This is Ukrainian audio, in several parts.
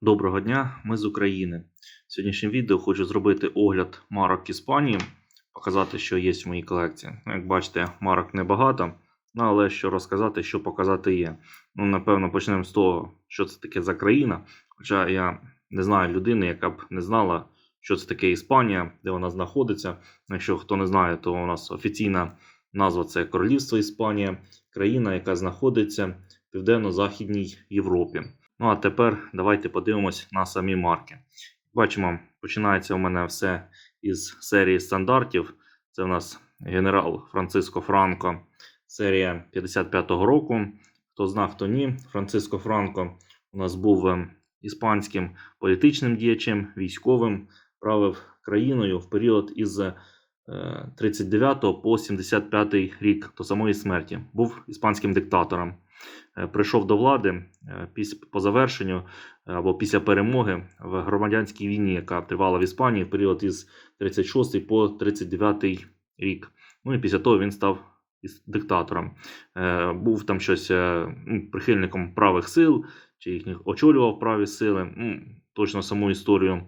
Доброго дня, ми з України. В сьогоднішньому відео хочу зробити огляд марок Іспанії, показати, що є в моїй колекції. Ну, Як бачите, марок небагато, ну, але що розказати, що показати є. Ну, напевно, почнемо з того, що це таке за країна. Хоча я не знаю людини, яка б не знала, що це таке Іспанія, де вона знаходиться. Якщо хто не знає, то у нас офіційна назва це Королівство Іспанія, країна, яка знаходиться в південно-західній Європі. Ну а тепер давайте подивимось на самі марки. Бачимо, починається у мене все із серії стандартів. Це у нас генерал Франциско Франко, серія 55-го року. Хто знав, хто ні. Франциско Франко у нас був е, іспанським політичним діячем, військовим, правив країною в період із е, 39 по 75 рік до самої смерті. Був іспанським диктатором. Е, Прийшов до влади е, по завершенню е, або після перемоги в громадянській війні, яка тривала в Іспанії в період із 36 по 39 рік. Ну і після того він став диктатором. Був там щось ну, прихильником правих сил, чи їхніх очолював праві сили. Ну, точно саму історію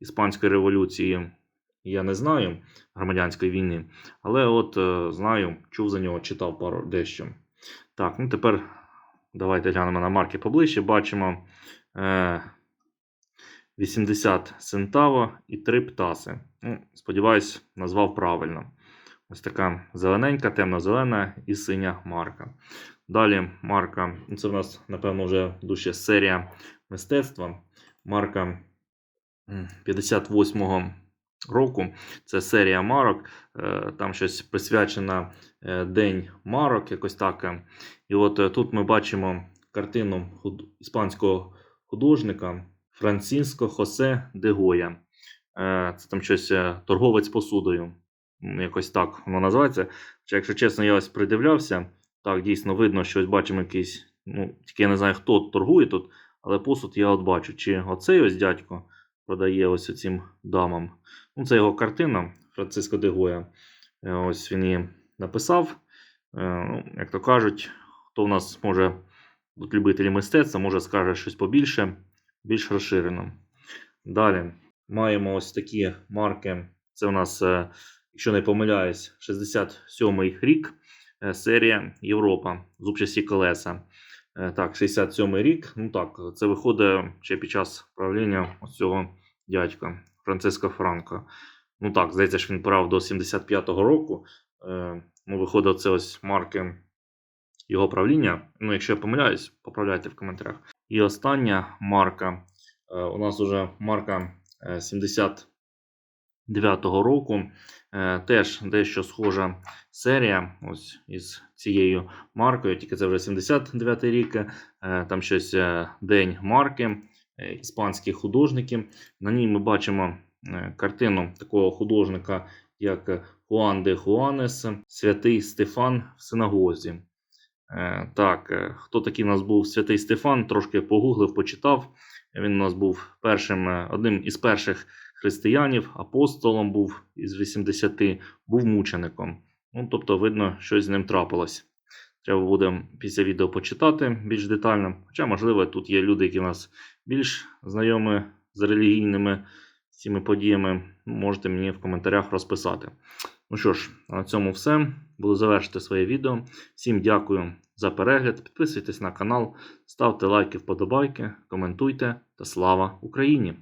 Іспанської революції я не знаю громадянської війни, але от знаю, чув за нього, читав пару дещо. Так, ну тепер давайте глянемо на марки поближче. Бачимо е, 80 Сентаво і 3 птаси. Ну, сподіваюсь, назвав правильно. Ось така зелененька, темно-зелена і синя марка. Далі марка, ну, це в нас, напевно, вже дуже серія мистецтва. Марка 58-го року. Це серія марок. Е, Там щось присвячено е, День марок, якось так. І от е, тут ми бачимо картину іспанського художника Франциско Хосе де Гоя. Е, Це там щось торговець посудою. Якось так воно називається. Хоча, якщо чесно, я ось придивлявся. Так, дійсно видно, що ось бачимо якийсь. Ну, тільки я не знаю, хто торгує тут, але посуд я от бачу. Чи оцей ось дядько продає ось цим дамам. Ну, це його картина Франциско де Гоя. Е, Ось він її написав. Е, Ну, як то кажуть, хто в нас може бути любителі мистецтва, може скаже щось побільше, більш розширено. Далі маємо ось такі марки. Це у нас, е, якщо не помиляюсь, 67-й рік. Серія Європа. Зубчасті колеса. Е, так, 67 рік. Ну так, це виходить ще під час правління цього дядька Франциска Франка. Ну так, здається, що він прав до 75-го року. Е, ну, Виходить, це ось марки його правління. Ну, якщо я помиляюсь, поправляйте в коментарях. І остання марка. Е, у нас уже марка 70 9-го року. Е, теж дещо схожа серія. Ось із цією маркою. Тільки це вже 79-й рік. Е, там щось е, День марки, іспанські художники. На ній ми бачимо картину такого художника, як Хуан де Хуанес, святий Стефан в синагозі. Так, хто такий у нас був святий Стефан? Трошки погуглив, почитав. Він у нас був першим одним із перших християнів, апостолом був із 80, був мучеником. Ну, тобто, видно, щось з ним трапилось. Треба буде після відео почитати більш детально. Хоча, можливо, тут є люди, які у нас більш знайомі з релігійними цими подіями. Можете мені в коментарях розписати. Ну що ж, на цьому все. Буду завершити своє відео. Всім дякую за перегляд. Підписуйтесь на канал, ставте лайки, вподобайки, коментуйте та слава Україні!